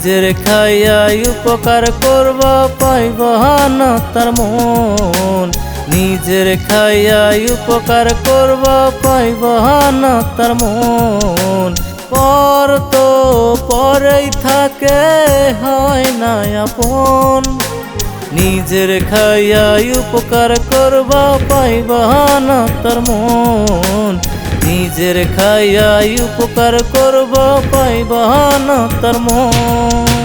নিজের খাইয়াই উপকার করব, পাইব না তার মন। নিজের খাইয়াই উপকার করব, পাইব না তার মন। পর তো পরেই থাকে, হয় না আপন। নিজের খাইয়াই উপকার করব, পাইব না তার মন। নিজের খাইয়াই উপকার করব পাইব না তার মন।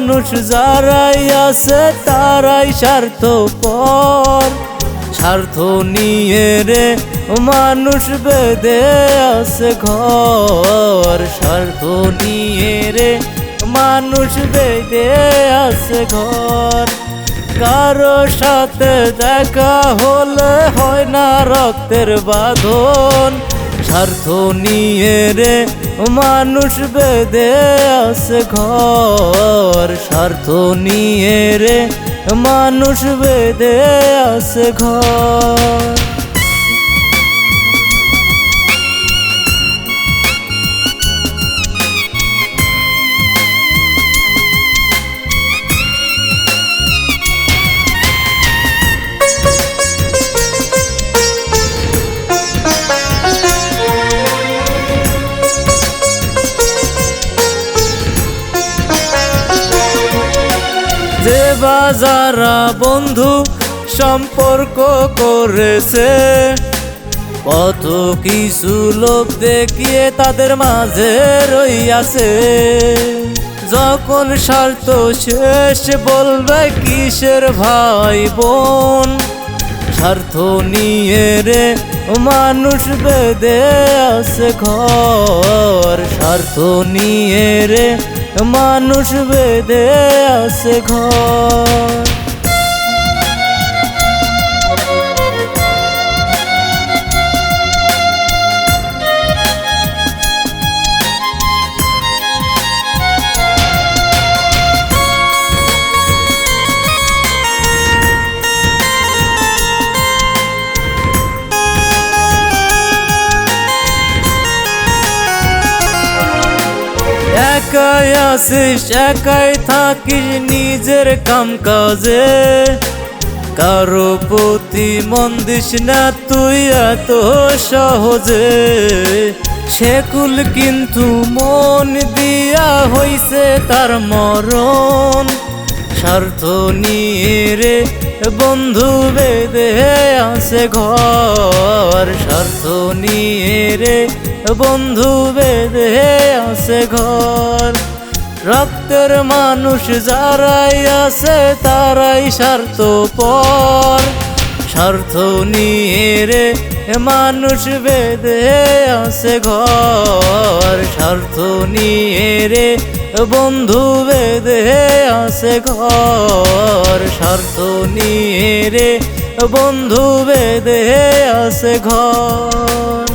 মানুষ যারাই আছে তারাই স্বার্থ পর স্বার্থ নিয়ে রে মানুষ বেদে আছে ঘর। স্বার্থ নিয়ে রে মানুষ বেদে আছে ঘর। কারও সাথে দেখা হলে হয় না রক্তের বাঁধন। স্বার্থ নিয়ে রে মানুষ বেদে আছে ঘর স্বার্থ নিয়ে রে। মানুষ বেদে আছে ঘর। যে বাজারা বন্ধু সম্পর্ক করেছে, কত কিছু লোক দেখিয়ে তাদের মাঝে রইয়াছে। যখন স্বার্থ শেষ বলবে কিসের ভাই বোন? স্বার্থ নিয়ে রে মানুষ বেদে আছে ঘর। স্বার্থ নিয়ে রে মানুষ বেদে আছে ঘর। আসিস, একাই থাকিস নিজের কাম কাজে কারও প্রতি মন দিস না, তুই এত সহজে। সেকুল কিন্তু মন দিয়া হইছে তার মরণ। স্বার্থ নিয়ে রে বন্ধু বেদে আছে ঘর। স্বার্থ নিয়ে রে বন্ধু বেদে আছে ঘর। রক্তের মানুষ যারাই আছে তারাই স্বার্থ পর স্বার্থ নিয়ে রে মানুষ বেদে আছে ঘর। স্বার্থ নিয়ে রে বন্ধু বেদে আছে ঘর। স্বার্থ নিয়ে রে বন্ধু বেদে আছে ঘর।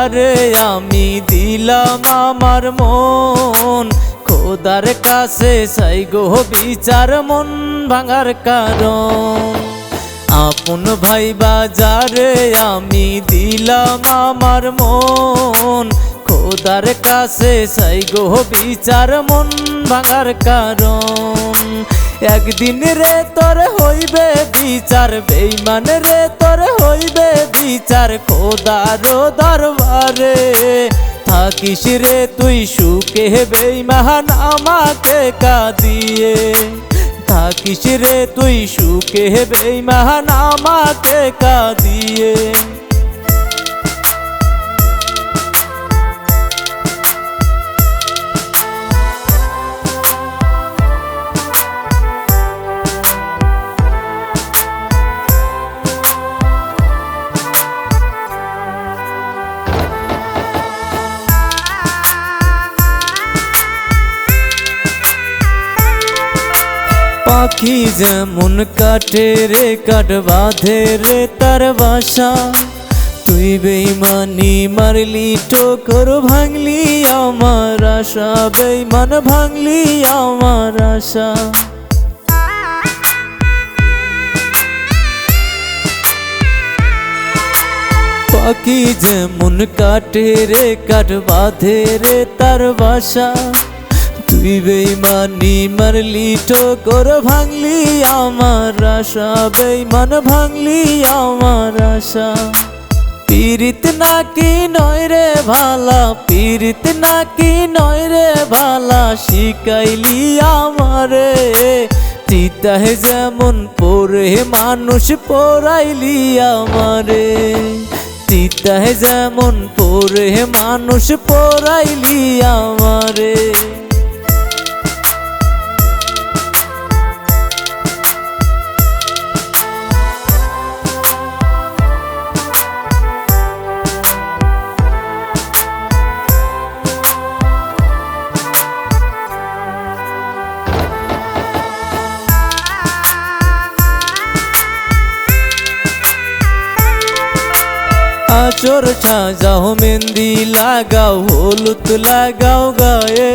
বাজারে আমি দিলাম আমার মন। খোদার কাছে চাই গো বিচার, মন ভাঙার কারণ। আপন ভাই বাজারে, আমি দিলাম আমার মন। খোদার কাছে চাই গো বিচার, মন ভাঙার কারণ। একদিন রে তোর হইবে বিচার বেইমান রে তোর হইবে বিচার, খোদার দরবারে। থাকিস রে তুই সুখে বেইমান আমাকে কাঁদিয়ে। থাকিস রে তুই সুখে বেইমান আমাকে কাঁদিয়ে। পাখি যেমন কাটে রে কাট বাঁধে রে তার বাসা। তুই বেইমানি মারলি টোকর ভাঙলি, আমার আশা। বেইমান ভাঙলি, আমার আশা। পাখি যেমন কাটে রে কাট বাঁধে রে তার বাসা। তুই বেইমানি মারলি, ঠোকর ভাঙলি, আমার আশা বেইমান ভাঙলি, আমার আশা। পীড়িত নাকি নয় রে ভালা, পীড়িত নাকি নয় রে ভালা শিকাইলি আমারে। চিতাহে যেমন পরে মানুষ পড়াইলি আমারে। চিতাহে যেমন পরে মানুষ পড়াইলি আমারে। আচর সাজাও মেহেন্দি লাগাও, হলুদ লাগাও গায়ে।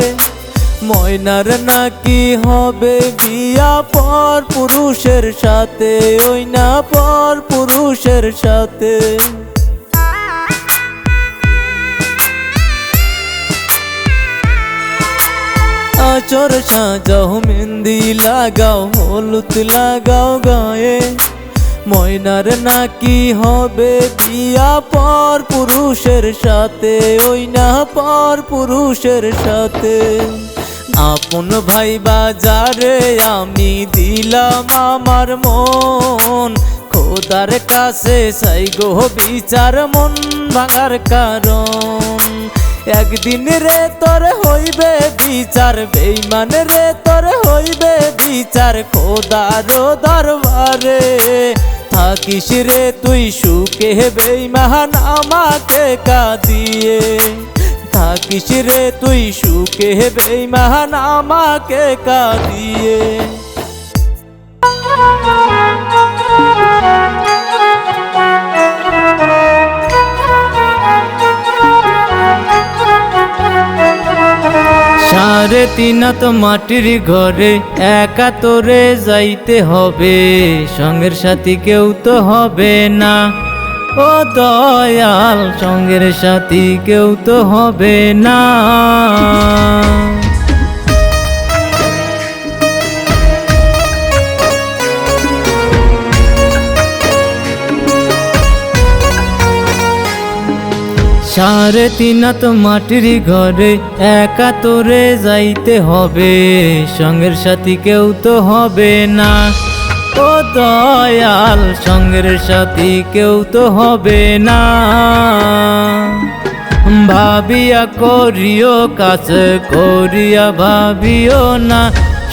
ময়নার নাকি হবে বিয়া পর পুরুষের সাথে, ওই না পর পুরুষের সাথে। আচর সাজাও, মেহেন্দি লাগাও, হলুদ লাগাও গায়ে। ময়নার নাকি হবে বিয়া পর পুরুষের সাথে, ওই না পর পুরুষের সাথে। আপন ভাই বাজারে আমি দিলাম আমার মন, খোদার কাছে সাই গো বিচার, মন ভাঙার কারণ। একদিন রে তোর হইবে বিচার বেইমান রে তোর হইবে বিচার, খোদার দরবারে। থাকিস রে তুই সুখে বেইমান আমাকে কাঁদিয়ে। থাকিস রে তুই সুখে বেইমান আমাকে কাঁদিয়ে। সাড়ে তো মাটির ঘরে, একা তোরে যাইতে হবে। সঙ্গের সাথী কেউ তো হবে না। ও দয়াল, সঙ্গের সাথী কেউ তো হবে না। সাড়ে তিনাত মাটির ঘরে একা তোরে যাইতে হবে, সঙ্গের সাথী কেউ তো হবে না। ও দয়াল, সঙ্গের সাথী কেউ তো হবে না। ভাবিয়া করিও কাছে করিয়া ভাবিও না,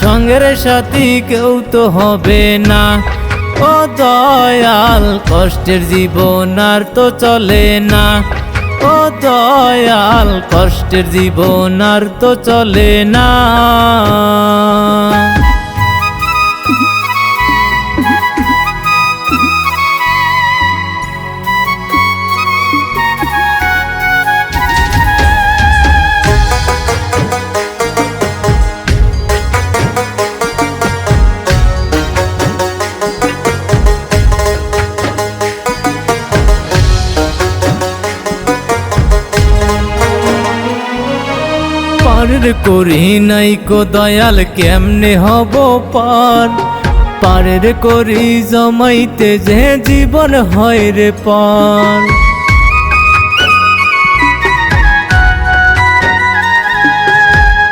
সঙ্গের সাথী কেউ তো হবে না। ও দয়াল, কষ্টের জীবন আর তো চলে না। ও দয়াল কষ্টের জীবন আর তো চলে না। পারের করি নাই কো দয়াল, কেমনে হব পার? পারের করি জমাইতে যে জীবন হয় রে পার।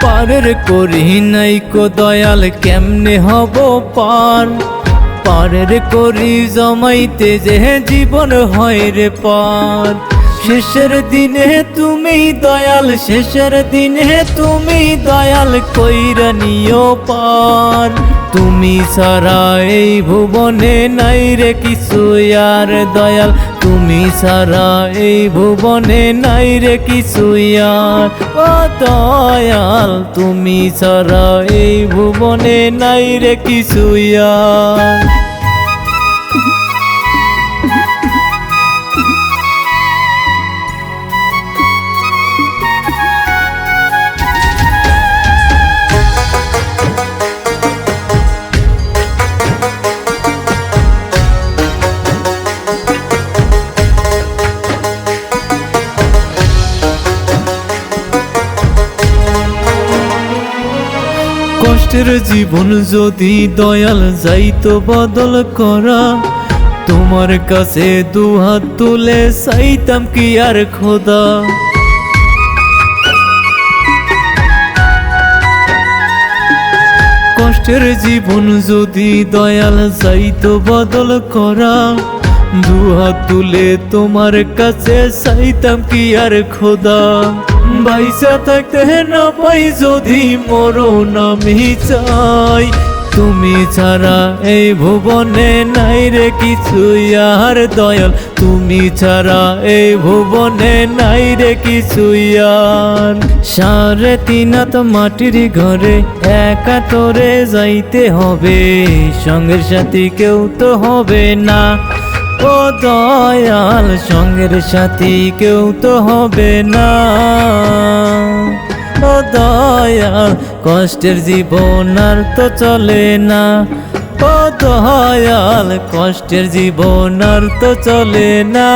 পারের করি নাই কো দয়াল, কেমনে হব পার? পারের করি জমাইতে যে জীবন হয় রে পার। শেষের দিনে তুমি দয়াল, শেষের দিনে তুমি দয়াল, কইরা পার। তুমি সারা এই ভুবনে নাই রে কিছু আর দয়াল। তুমি সারা এই ভুবনে নাই রে কিছু আর ও দয়াল। তুমি সারা এই ভুবনে নাই রে কিছু আর। কষ্টের জীবন যদি দয়াল যাইতো বদল করা, তোমার কাছে দুহাত তুলে চাইতাম কি আর খোদা? কষ্টের জীবন যদি দয়াল যাইতো বদল করা দুহাত তুলে তোমার কাছে চাইতাম কি আর খোদা? বাইসা থাকতে না পাই, যদি মরণ আমি চাই। তুমি ছাড়া এই ভুবনে নাই রে কিছু আর দয়াল। তুমি ছাড়া এই ভুবনে নাই রে কিছু আর। সাড়ে তিনাত মাটির ঘরে একা তোরে যাইতে হবে, সঙ্গের সাথী কেউ তো হবে না। ও দয়াল, সঙ্গের সাথী কেউ তো হবে না। ও দয়াল, কষ্টের জীবন আর তো চলে না। ও দয়াল, কষ্টের জীবন আর তো চলে না।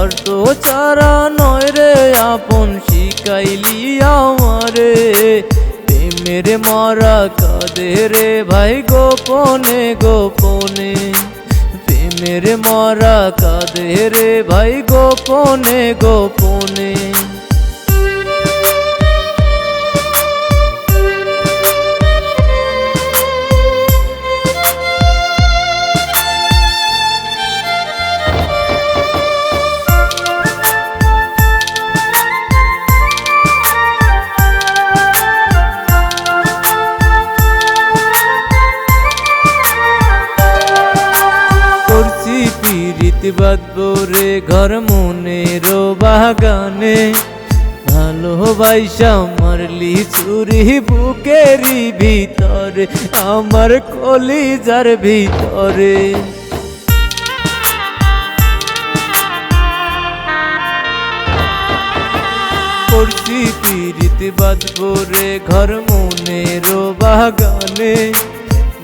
এমন তো চারা নয় রে, আপন শিখাইলি আমারে। প্রেমের মারা কাঁদে রে ভাই, গোপনে গোপনে। প্রেমের মারা কাঁদে রে ভাই, গোপনে গোপনে। ঘর মনের বাগানে ভালোবাসা মারলি চুরি বুকেরই ভিতরে, আমার কলিজার ভিতরে। করছি পিরিত বাদবো রে ঘর মনের বাগানে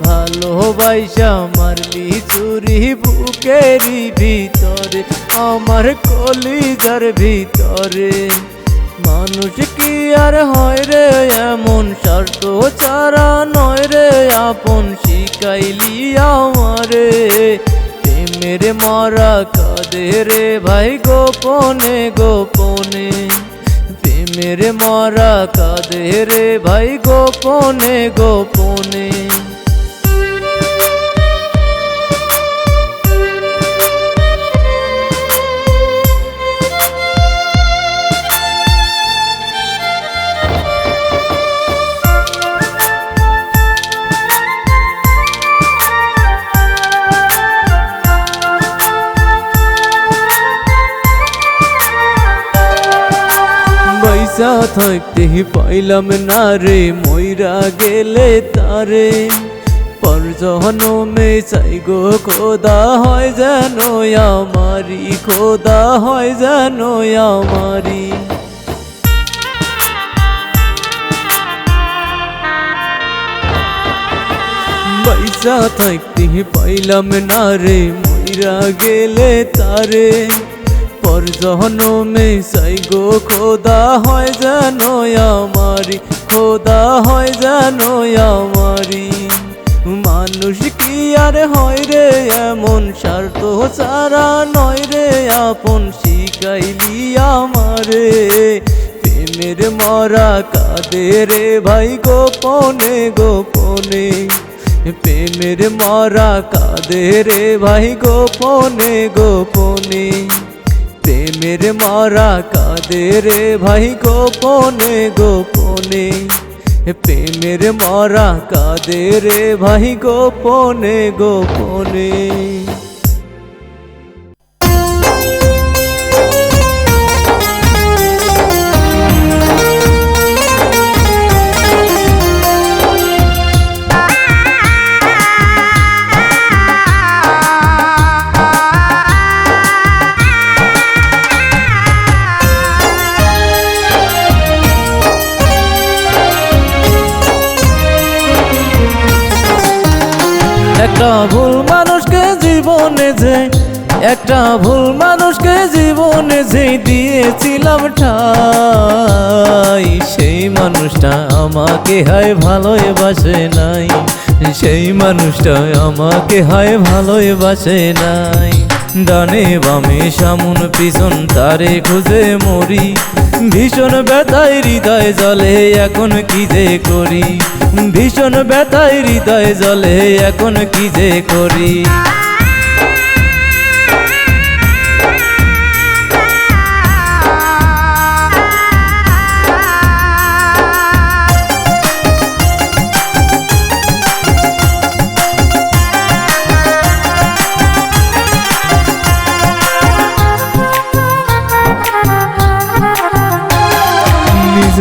ভালোবাসা মারলি চুরি বুকেরই ভিতরে, আমার কলিজার ভিতরে। মানুষ কি আর হয় রে এমন? স্বার্থ চারা নয় রে আপন, শিখাইলি আমারে। প্রেমের মারা কাঁদে রে ভাই গোপনে গোপনে। প্রেমের মারা কাঁদে রে ভাই গোপনে গোপনে। থাকতে পাইলাম না রে ময়রা গেলে তারে। পর জনমে চাই গো, খোদা হয় যেন আমারি, খোদা হয় যেন আমারি। পয়সা থাকতে পাইলাম না রে, মইরা গেলে তারে। পর সাই গো, খোদা হয় যেন আমারি, খোদা হয় যেন আমারি। মানুষ কি আর হয় রে, এমন স্বার্থ সারা নয় রে, আপন শিখাইলি আমারে। প্রেমের মরা কাদে রে ভাই গোপনে গোপনে। প্রেমের মরা কাদে রে ভাই গোপনে গোপনে। প্রেমের মারা কাদের ভাই গোপনে গোপনে। প্রেমের মারা কাদের ভাই গোপনে গোপনে। একটা ভুল মানুষকে জীবনে যে, একটা ভুল মানুষকে জীবনে যে দিয়েছিলাম ঠাই। সেই মানুষটা আমাকে হায় ভালোই বাসে নাই। সেই মানুষটা আমাকে হায় ভালোই বাসে নাই। ডানে বামে সামুন পিছন তারে খুঁজে মরি। ভীষণ ব্যথায় হৃদয় জলে এখন কি যে করি? ভীষণ ব্যথায় হৃদয় জলে এখন কি যে করি?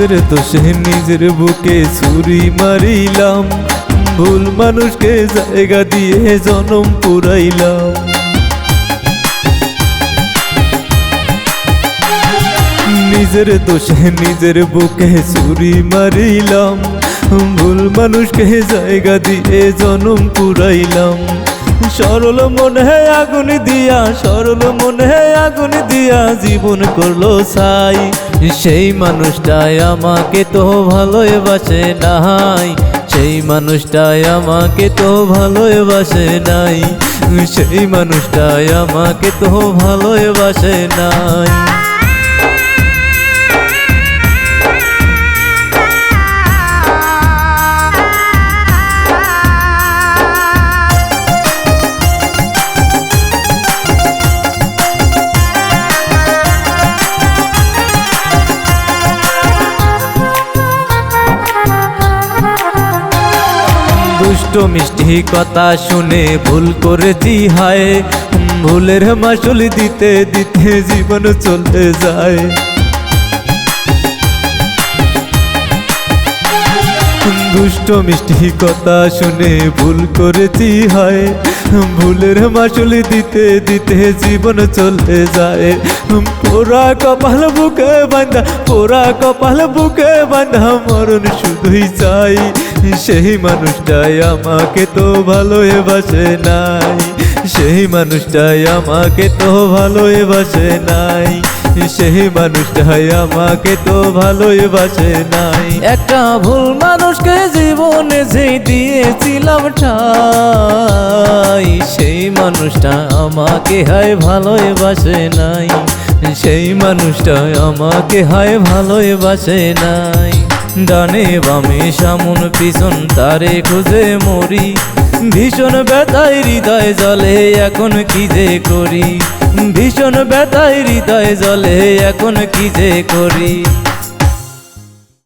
নিজের দোষে নিজের বুকে ছুরি মারিলাম। ভুল মানুষকে জায়গা দিয়ে জনম পুরাইলাম। নিজের দোষে নিজের বুকে ছুরি মারিলাম। ভুল মানুষকে জায়গা দিয়ে জনম পুরাইলাম। সরল মনে আগুন দিয়া, সরল মনে আগুন দিয়া, জীবন করল সাই সেই মানুষটাই আমাকে তো ভালোবাসে নাই। সেই মানুষটাই আমাকে তো ভালোবাসে নাই। সেই মানুষটাই আমাকে তো ভালোবাসে নাই। দুষ্ট মিষ্টি কথা শুনে ভুল করেছি, হায়। ভুলের মাসুল দিতে দিতে জীবন চলতে যায়। দুষ্ট মিষ্টি কথা শুনে ভুল করেছি, হায়। ভুলের মাসুল দিতে দিতে জীবন চলে যায়। পোড়া কপাল বুকে বান্ধা পোড়া কপাল বুকে বান্ধা মরণ শুধুই চাই। সেই মানুষটাই আমাকে তো ভালোই বাসে নাই। সেই মানুষটাই আমাকে তো ভালোই বাসে নাই। সেই মানুষটাই আমাকে তো ভালোই বাসে নাই। একটা ভুল মানুষকে জীবনে যে দিয়েছিলাম ঠাই সেই মানুষটা আমাকে হায় ভালোই বাসে নাই। সেই মানুষটা আমাকে হায় ভালোই বাসে নাই। ডানে বামে সামুন, পিছন তারে খুঁজে মরি। ভীষণ ব্যথায় হৃদয় জলে এখন কি যে করি? ভীষণ ব্যথায় হৃদয় জলে এখন কি যে করি?